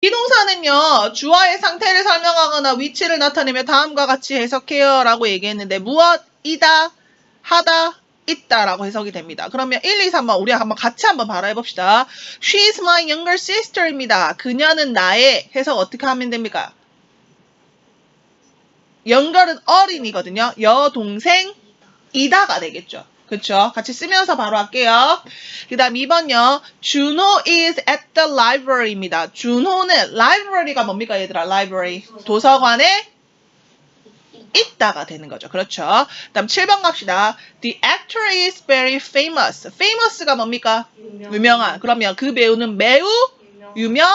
비동사는요, 주어의 상태를 설명하거나 위치를 나타내며 다음과 같이 해석해요 라고 얘기했는데, 무엇이다, 하다, 있다라고 해석이 됩니다. 그러면 1, 2, 3번 우리 한번 같이 한번 바라해봅시다. She's my younger sister입니다. 그녀는 나의 해석 어떻게 하면 됩니까? younger은 어린이거든요. 여동생이다가 되겠죠. 그쵸? 같이 쓰면서 바로 할게요. 그 다음 2번요. 준호 is at the library입니다. 준호는 library가 뭡니까 얘들아? library. 도서관에 있다가 되는 거죠. 그렇죠. 다음 7번 갑시다. The actor is very famous. famous가 뭡니까? 유명 한. 그러면 그 배우는 매우 유명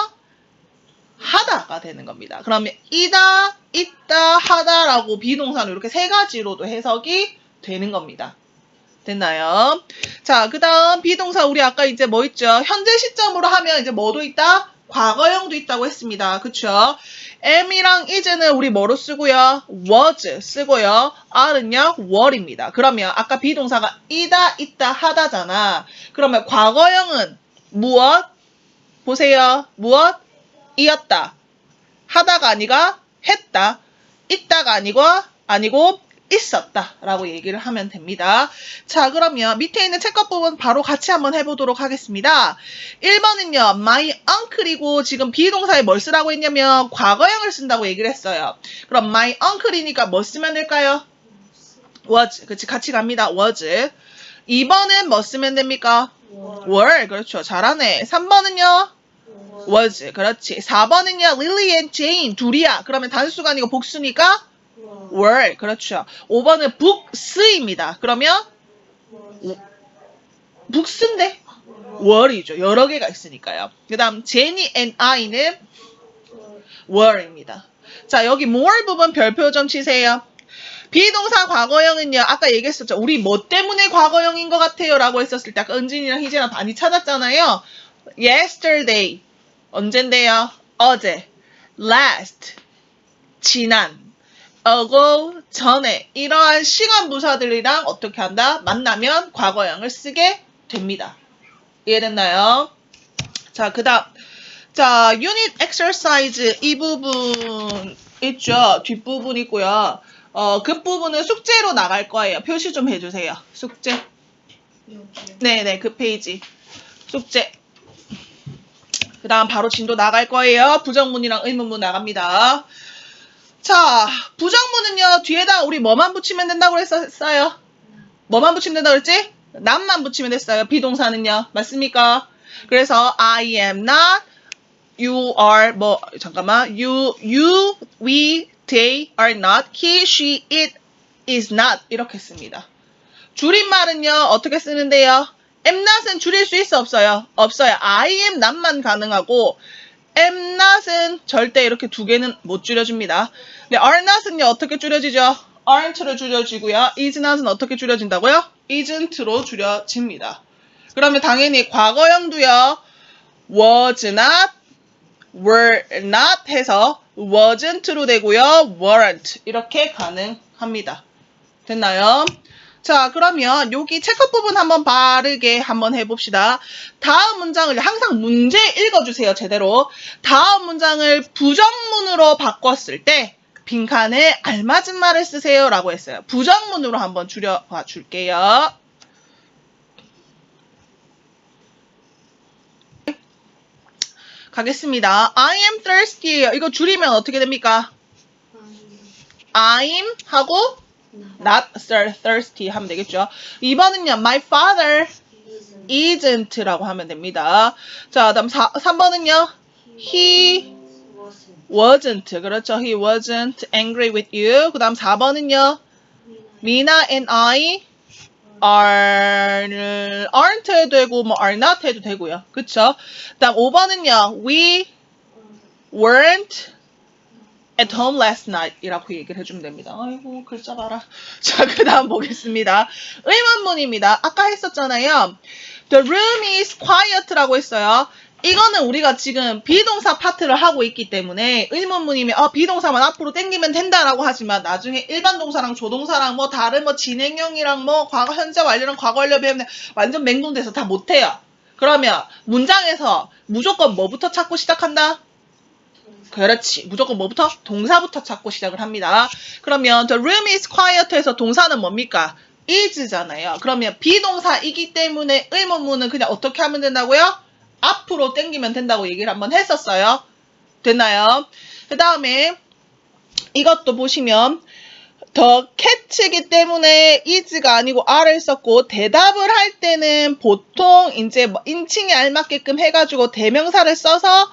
하다가 되는 겁니다. 그러면 이다, 있다, 하다라고 비동사는 이렇게 세 가지로도 해석이 되는 겁니다. 됐나요? 자, 그 다음 비동사 우리 아까 이제 뭐 있죠? 현재 시점으로 하면 이제 뭐도 있다? 과거형도 있다고 했습니다. 그쵸? am이랑 is는 우리 뭐로 쓰고요? was 쓰고요. are는요? were입니다. 그러면 아까 비동사가 이다, 있다, 하다잖아. 그러면 과거형은 무엇? 보세요. 무엇? 이었다. 하다가 아니가 했다. 있다가 아니고 아니고 있었다 라고 얘기를 하면 됩니다. 자 그러면 밑에 있는 책과 부분 바로 같이 한번 해보도록 하겠습니다. 1번은요 my uncle이고 지금 비동사에 뭘 쓰라고 했냐면 과거형을 쓴다고 얘기를 했어요. 그럼 my uncle이니까 뭐 쓰면 될까요? was 그치 같이 갑니다. was 2번은 뭐 쓰면 됩니까? were 그렇죠 잘하네. 3번은요 was 그렇지 4번은요 Lily and Jane 둘이야 그러면 단수가 아니고 복수니까 were 그렇죠. 5번은 북스입니다. 그러면 북스인데 were이죠. 여러 개가 있으니까요. 그 다음 Jenny and I는 were입니다. 자 여기 more 부분 별표 좀 치세요. 비동사 과거형은요 아까 얘기했었죠. 우리 뭐 때문에 과거형인 것 같아요 라고 했었을 때 아까 은진이랑 희재랑 많이 찾았잖아요. Yesterday. 언젠데요? 어제. last. 지난. Ago. 전에. 이러한 시간 부사들이랑 어떻게 한다? 만나면 과거형을 쓰게 됩니다. 이해됐나요? 자, 그 다음. 자, unit exercise 이 부분 있죠? 뒷부분 있고요. 어, 그 부분은 숙제로 나갈 거예요. 표시 좀 해주세요. 숙제. 네네, 그 페이지. 숙제. 그 다음 바로 진도 나갈 거예요. 부정문이랑 의문문 나갑니다. 자, 부정문은요, 뒤에다 우리 뭐만 붙이면 된다고 했었어요? 뭐만 붙이면 된다고 그랬지? 남만 붙이면 됐어요. 비동사는요. 맞습니까? 그래서 I am not, you are, 뭐, 잠깐만. you, you, we, they are not, he, she, it is not. 이렇게 씁니다. 줄임말은요, 어떻게 쓰는데요? mnot은 줄일 수 있어 없어요? 없어요. I am not만 가능하고 am not은 절대 이렇게 두 개는 못 줄여줍니다. 근데 are not은요 어떻게 줄여지죠? aren't로 줄여지고요. is not은 어떻게 줄여진다고요? isn't로 줄여집니다. 그러면 당연히 과거형도요. was not, were not 해서 wasn't로 되고요. weren't 이렇게 가능합니다. 됐나요? 자, 그러면 여기 체크 부분 한번 바르게 한번 해봅시다. 다음 문장을 항상 문제 읽어주세요, 제대로. 다음 문장을 부정문으로 바꿨을 때 빈칸에 알맞은 말을 쓰세요 라고 했어요. 부정문으로 한번 줄여봐 줄게요. 가겠습니다. I am thirsty. 이거 줄이면 어떻게 됩니까? I'm 하고 not thirsty 하면 되겠죠. 2번은요. My father isn't라고 하면 됩니다. 자, 다음 4, 3번은요. He wasn't. 그렇죠. He wasn't angry with you. 그 다음 4번은요. Mina and I are, aren't 해도 되고, 뭐, are not 해도 되고요. 그쵸? 그 다음 5번은요. We weren't at home last night 이라고 얘기를 해주면 됩니다. 아이고 글자 봐라. 자, 그 다음 보겠습니다. 의문문입니다. 아까 했었잖아요. The room is quiet라고 했어요. 이거는 우리가 지금 비동사 파트를 하고 있기 때문에 의문문이면 어, 비동사만 앞으로 땡기면 된다라고 하지만 나중에 일반 동사랑 조동사랑 뭐 다른 뭐 진행형이랑 뭐 과거 현재 완료랑 과거 완료 배우면 완전 맹동돼서 다 못해요. 그러면 문장에서 무조건 뭐부터 찾고 시작한다? 그렇지. 무조건 뭐부터? 동사부터 찾고 시작을 합니다. 그러면 the room is quiet에서 동사는 뭡니까? is잖아요. 그러면 비동사이기 때문에 의문문은 그냥 어떻게 하면 된다고요? 앞으로 땡기면 된다고 얘기를 한번 했었어요. 됐나요? 그 다음에 이것도 보시면 더 cat이기 때문에 is가 아니고 are를 썼고 대답을 할 때는 보통 이제 뭐 인칭에 알맞게끔 해가지고 대명사를 써서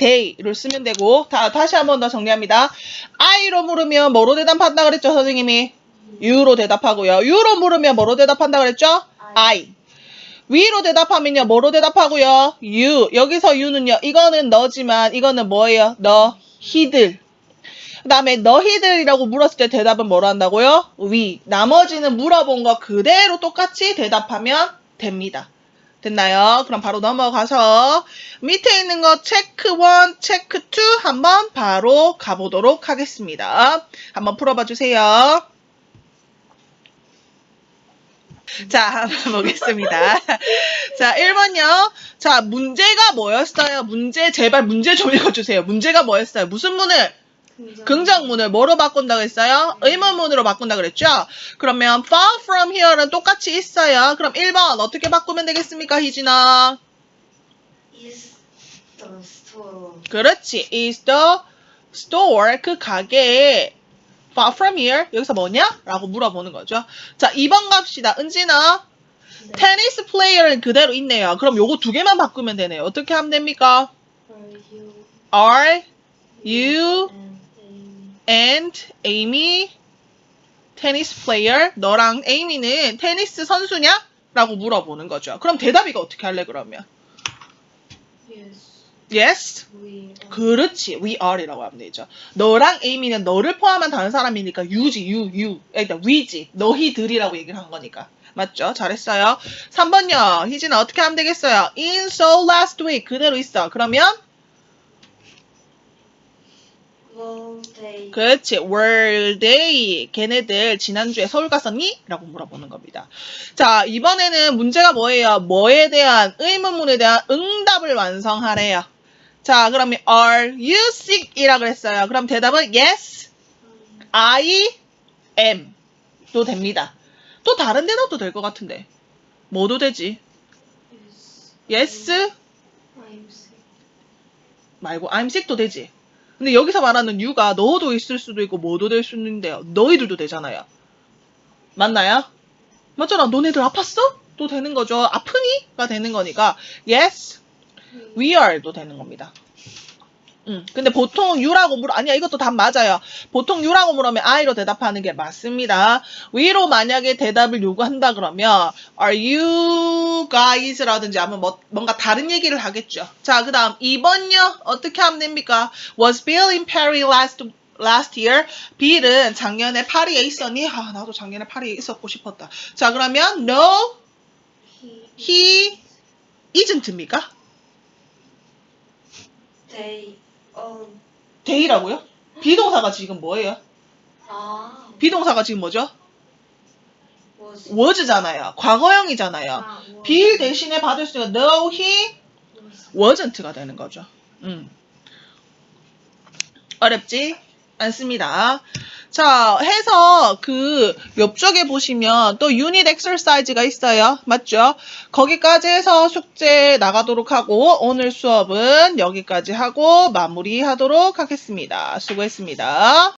they를 쓰면 되고 다, 다시 한 번 더 정리합니다. I로 물으면 뭐로 대답한다 그랬죠 선생님이? U로 대답하고요. U로 물으면 뭐로 대답한다 그랬죠? I. 위로 대답하면요 뭐로 대답하고요? You. 여기서 U는요 이거는 너지만 이거는 뭐예요? 너, 히들. 그 다음에 너희들이라고 물었을 때 대답은 뭐로 한다고요? we. 나머지는 물어본 거 그대로 똑같이 대답하면 됩니다. 됐나요? 그럼 바로 넘어가서 밑에 있는 거 체크 1, 체크 2 한번 바로 가보도록 하겠습니다. 한번 풀어봐 주세요. 자, 한번 보겠습니다. 자, 1번요. 자, 문제가 뭐였어요? 문제, 제발 문제 좀 읽어주세요. 문제가 뭐였어요? 무슨 문을? 긍정문을 뭐로 바꾼다고 했어요? 의문문으로 바꾼다 그랬죠? 그러면 far from here는 똑같이 있어요. 그럼 1번 어떻게 바꾸면 되겠습니까, 희진아? is the store. 그렇지. is the store 그 가게에 far from here 여기서 뭐냐? 라고 물어보는 거죠. 자, 2번 갑시다. 은진아. 네. 테니스 플레이어는 그대로 있네요. 그럼 요거 두 개만 바꾸면 되네요. 어떻게 하면 됩니까? Are Are you you and Amy 테니스 플레이어? 너랑 에이미는 테니스 선수냐? 라고 물어보는 거죠. 그럼 대답이가 어떻게 할래 그러면? yes Yes. 그렇지. We are이라고 하면 되죠. 너랑 에이미는 너를 포함한 다른 사람이니까 you지, you, you. 그러니까 we지. 너희들이라고 얘기를 한 거니까. 맞죠? 잘했어요. 3번요. 희진아 어떻게 하면 되겠어요? In so last week. 그대로 있어. 그러면 그렇지. Were they? 걔네들 지난주에 서울 갔었니? 라고 물어보는 겁니다. 자, 이번에는 문제가 뭐예요? 뭐에 대한, 의문문에 대한 응답을 완성하래요. 자, 그러면 are you sick? 이라 그랬어요. 그럼 대답은 yes, I am. 도 됩니다. 또 다른 대답도 될 것 같은데. 뭐도 되지? yes yes I'm sick 말고 I'm sick도 되지. 근데 여기서 말하는 you가 너도 있을 수도 있고 뭐도 될 수 있는데요. 너희들도 되잖아요. 맞나요? 맞잖아. 너네들 아팠어? 또 되는 거죠. 아프니? 가 되는 거니까 yes, we are도 되는 겁니다. 음, 근데 보통 you라고 물어, 아니야, 이것도 답 맞아요. 보통 you라고 물으면 I로 대답하는 게 맞습니다. we로 만약에 대답을 요구한다 그러면, are you guys라든지 아니면 뭐, 뭔가 다른 얘기를 하겠죠. 자, 그 다음 2번요. 어떻게 하면 됩니까? Was Bill in Paris last, last year? Bill은 작년에 파리에 있었니? 아, 나도 작년에 파리에 있었고 싶었다. 자, 그러면 no, he he isn't입니까? they own day라고요? 비동사가 지금 뭐예요? 아 비동사가 지금 뭐죠? was was잖아요. 과거형이잖아요. 아, was be 대신에 받을 수 있는 no, he was wasn't,가 되는 거죠. 음. 어렵지 않습니다. 자, 해서 그 옆쪽에 보시면 또 유닛 엑서사이즈가 있어요. 맞죠? 거기까지 해서 숙제 나가도록 하고 오늘 수업은 여기까지 하고 마무리하도록 하겠습니다. 수고했습니다.